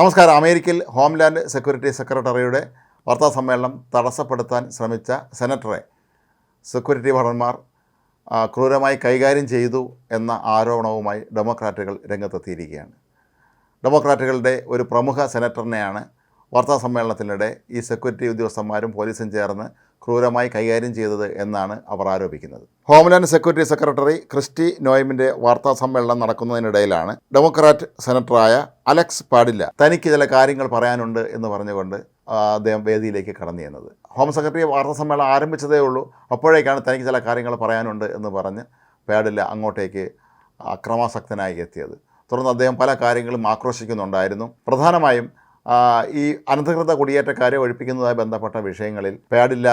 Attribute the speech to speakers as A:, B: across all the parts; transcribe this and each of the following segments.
A: നമസ്കാരം. അമേരിക്കയിൽ homeland security സെക്രട്ടറിയുടെ വാർത്താ സമ്മേളനം തടസ്സപ്പെടുത്താൻ ശ്രമിച്ച സെനറ്ററെ സെക്യൂരിറ്റി ഭടന്മാർ ക്രൂരമായി കൈകാര്യം ചെയ്തു എന്ന ആരോപണവുമായി ഡെമോക്രാറ്റുകൾ രംഗത്തെത്തിയിരിക്കുകയാണ്. ഡെമോക്രാറ്റുകളുടെ ഒരു പ്രമുഖ സെനറ്ററിനെയാണ് വാർത്താ സമ്മേളനത്തിനിടെ ഈ സെക്യൂരിറ്റി ഉദ്യോഗസ്ഥന്മാരും പോലീസും ചേർന്ന് ക്രൂരമായി കൈകാര്യം ചെയ്തത് എന്നാണ് അവർ ആരോപിക്കുന്നത്. ഹോംലാൻഡ് സെക്യൂരിറ്റി സെക്രട്ടറി ക്രിസ്റ്റി നോയമിന്റെ വാർത്താ സമ്മേളനം നടക്കുന്നതിനിടയിലാണ് ഡെമോക്രാറ്റ് സെനറ്ററായ അലക്സ് പാടില്ല തനിക്ക് ചില കാര്യങ്ങൾ പറയാനുണ്ട് എന്ന് പറഞ്ഞുകൊണ്ട് അദ്ദേഹം വേദിയിലേക്ക് കടന്നു ചെന്നത്. ഹോം സെക്രട്ടറി വാർത്താ സമ്മേളനം ആരംഭിച്ചതേ ഉള്ളൂ. അപ്പോഴേക്കാണ് തനിക്ക് ചില കാര്യങ്ങൾ പറയാനുണ്ട് എന്ന് പറഞ്ഞ് പാടില്ല അങ്ങോട്ടേക്ക് അക്രമാസക്തനായി എത്തിയത്. തുടർന്ന് അദ്ദേഹം പല കാര്യങ്ങളും ആക്രോശിക്കുന്നുണ്ടായിരുന്നു. പ്രധാനമായും ഈ അനധികൃത കുടിയേറ്റക്കാരെ ഒഴിപ്പിക്കുന്നതായി ബന്ധപ്പെട്ട വിഷയങ്ങളിൽ പാടില്ല.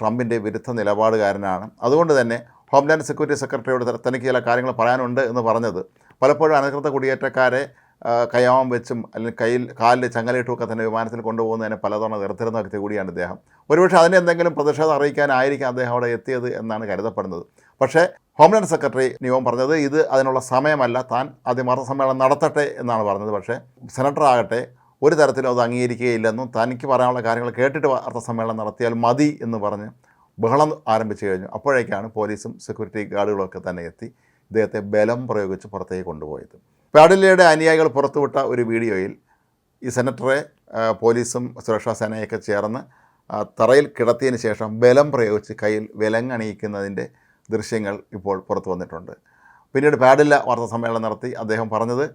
A: ട്രംപിന്റെ വിരുദ്ധ നിലപാടുകാരനാണ്. അതുകൊണ്ട് തന്നെ ഹോംലാൻഡ് സെക്യൂരിറ്റി സെക്രട്ടറിയോട് തനിക്ക് ചില കാര്യങ്ങൾ പറയാനുണ്ട് എന്ന് പറഞ്ഞത്. പലപ്പോഴും അനധികൃത കുടിയേറ്റക്കാരെ കയ്യാമം വെച്ചും അല്ലെങ്കിൽ കയ്യിൽ കാലിൽ ചങ്ങലയിട്ടുമൊക്കെ തന്നെ വിമാനത്തിൽ കൊണ്ടുപോകുന്നതിനെ പലതവണ നിർത്തിരുന്ന വ്യക്തി കൂടിയാണ് ഇദ്ദേഹം. ഒരുപക്ഷെ അതിന് എന്തെങ്കിലും പ്രതിഷേധം അറിയിക്കാനായിരിക്കും അദ്ദേഹം അവിടെ എത്തിയത് എന്നാണ് കരുതപ്പെടുന്നത്. പക്ഷേ ഹോംലാൻഡ് സെക്രട്ടറി നിയമം പറഞ്ഞത് ഇത് അതിനുള്ള സമയമല്ല. താൻ ആദ്യം വാർത്താസമ്മേളനം നടത്തട്ടെ എന്നാണ് പറഞ്ഞത്. പക്ഷേ സെനറ്റർ ആകട്ടെ ഒരു തരത്തിലും അത് അംഗീകരിക്കുകയില്ലെന്നും തനിക്ക് പറയാനുള്ള കാര്യങ്ങൾ കേട്ടിട്ട് വാർത്താസമ്മേളനം നടത്തിയാൽ മതി എന്ന് പറഞ്ഞ് ബഹളം ആരംഭിച്ചു കഴിഞ്ഞു. അപ്പോഴേക്കാണ് പോലീസും സെക്യൂരിറ്റി ഗാർഡുകളൊക്കെ തന്നെ എത്തി ഇദ്ദേഹത്തെ ബലം പ്രയോഗിച്ച് പുറത്തേക്ക് കൊണ്ടുപോയത്. പാഡില്ലയുടെ അനുയായികൾ പുറത്തുവിട്ട ഒരു വീഡിയോയിൽ ഈ സെനറ്ററെ പോലീസും സുരക്ഷാ സേനയൊക്കെ ചേർന്ന് തറയിൽ കിടത്തിയതിന് ശേഷം ബലം പ്രയോഗിച്ച് കയ്യിൽ വിലങ്ങണിയിക്കുന്നതിന്റെ ദൃശ്യങ്ങൾ ഇപ്പോൾ പുറത്തു വന്നിട്ടുണ്ട്. പിന്നീട് പാഡില്ല വാർത്താ സമ്മേളനം നടത്തി അദ്ദേഹം പറഞ്ഞത്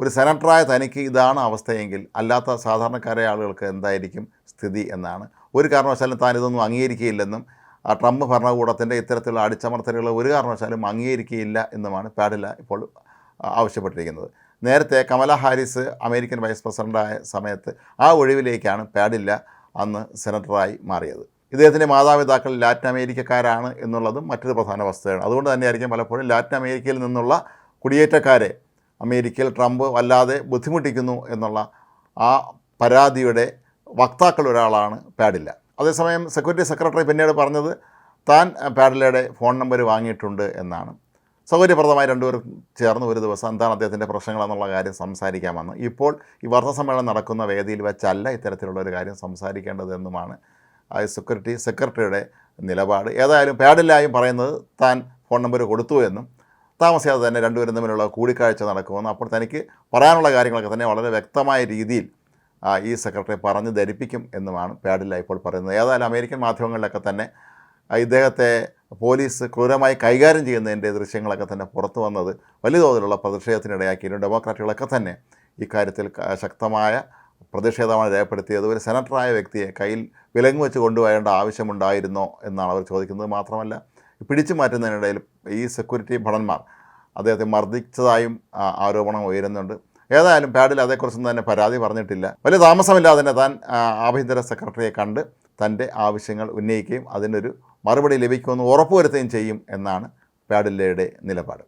A: ഒരു സെനറ്ററായ തനിക്ക് ഇതാണ് അവസ്ഥയെങ്കിൽ അല്ലാത്ത സാധാരണക്കാരായ ആളുകൾക്ക് എന്തായിരിക്കും സ്ഥിതി എന്നാണ്. ഒരു കാരണവശാലും താൻ ഇതൊന്നും അംഗീകരിക്കുകയില്ലെന്നും ആ ട്രംപ് ഭരണകൂടത്തിന്റെ ഇത്തരത്തിലുള്ള അടിച്ചമർത്തലുകൾ ഒരു കാരണവശാലും അംഗീകരിക്കുകയില്ല എന്നുമാണ് പാഡില്ല ഇപ്പോൾ ആവശ്യപ്പെട്ടിരിക്കുന്നത്. നേരത്തെ കമല ഹാരിസ് അമേരിക്കൻ വൈസ് പ്രസിഡന്റായ സമയത്ത് ആ ഒഴിവിലേക്കാണ് പാഡില്ല അന്ന് സെനറ്ററായി മാറിയത്. ഇദ്ദേഹത്തിന്റെ മാതാപിതാക്കൾ ലാറ്റിൻ അമേരിക്കക്കാരാണ് എന്നുള്ളതും മറ്റൊരു പ്രധാന വസ്തുതയാണ്. അതുകൊണ്ട് തന്നെയായിരിക്കും പലപ്പോഴും ലാറ്റിൻ അമേരിക്കയിൽ നിന്നുള്ള കുടിയേറ്റക്കാരെ അമേരിക്കയിൽ ട്രംപ് വല്ലാതെ ബുദ്ധിമുട്ടിക്കുന്നു എന്നുള്ള ആ പരാതിയുടെ വക്താക്കൾ ഒരാളാണ് പാഡില്ല. അതേസമയം സെക്യൂരിറ്റി സെക്രട്ടറി പിന്നീട് പറഞ്ഞത് താൻ പാഡില്ലയുടെ ഫോൺ നമ്പർ വാങ്ങിയിട്ടുണ്ട് എന്നാണ്. സൗകര്യപ്രദമായി രണ്ടുപേരും ചേർന്ന് ഒരു ദിവസം എന്താണ് അദ്ദേഹത്തിന്റെ പ്രശ്നങ്ങളെന്നുള്ള കാര്യം സംസാരിക്കാമെന്ന്. ഇപ്പോൾ ഈ വാർത്താ സമ്മേളനം നടക്കുന്ന വേദിയിൽ വെച്ചല്ല ഇത്തരത്തിലുള്ള ഒരു കാര്യം സംസാരിക്കേണ്ടതെന്നുമാണ് സെക്യൂരിറ്റി സെക്രട്ടറിയുടെ നിലപാട്. ഏതായാലും പാഡില്ലായും പറയുന്നത് താൻ ഫോൺ നമ്പർ കൊടുത്തു എന്നും താമസിയാതെ തന്നെ രണ്ടുപേരും തമ്മിലുള്ള കൂടിക്കാഴ്ച നടക്കുമെന്ന് അപ്പോൾ തനിക്ക് പറയാനുള്ള കാര്യങ്ങളൊക്കെ തന്നെ വളരെ വ്യക്തമായ രീതിയിൽ ഈ സെക്രട്ടറി പറഞ്ഞ് ധരിപ്പിക്കും എന്നുമാണ് പാഡില്ല ഇപ്പോൾ പറയുന്നത്. ഏതായാലും അമേരിക്കൻ മാധ്യമങ്ങളിലൊക്കെ തന്നെ ഇദ്ദേഹത്തെ പോലീസ് ക്രൂരമായി കൈകാര്യം ചെയ്യുന്നതിന്റെ ദൃശ്യങ്ങളൊക്കെ തന്നെ പുറത്തു വന്നത് വലിയ തോതിലുള്ള പ്രതിഷേധത്തിനിടയാക്കിയിരുന്നു ഡെമോക്രാറ്റുകളൊക്കെ തന്നെ ഇക്കാര്യത്തിൽ ശക്തമായ പ്രതിഷേധമാണ് രേഖപ്പെടുത്തിയത്. ഒരു സെനറ്ററായ വ്യക്തിയെ കയ്യിൽ വിലങ്ങ് വെച്ച് കൊണ്ടുപോകേണ്ട ആവശ്യമുണ്ടായിരുന്നോ എന്നാണ് അവർ ചോദിക്കുന്നത്. മാത്രമല്ല പിടിച്ചു മാറ്റുന്നതിനിടയിൽ ഈ സെക്യൂരിറ്റി ഭടന്മാർ അദ്ദേഹത്തെ മർദ്ദിച്ചതായും ആരോപണം ഉയരുന്നുണ്ട്. ഏതായാലും പാഡിൽ അതേക്കുറിച്ചൊന്നും തന്നെ പരാതി പറഞ്ഞിട്ടില്ല. വലിയ താമസമില്ലാതെ തന്നെ താൻ ആഭ്യന്തര സെക്രട്ടറിയെ കണ്ട് തന്റെ ആവശ്യങ്ങൾ ഉന്നയിക്കുകയും അതിനൊരു മറുപടി ലഭിക്കുമെന്ന് ഉറപ്പുവരുത്തുകയും ചെയ്യും എന്നാണ് പാഡില്ലയുടെ നിലപാട്.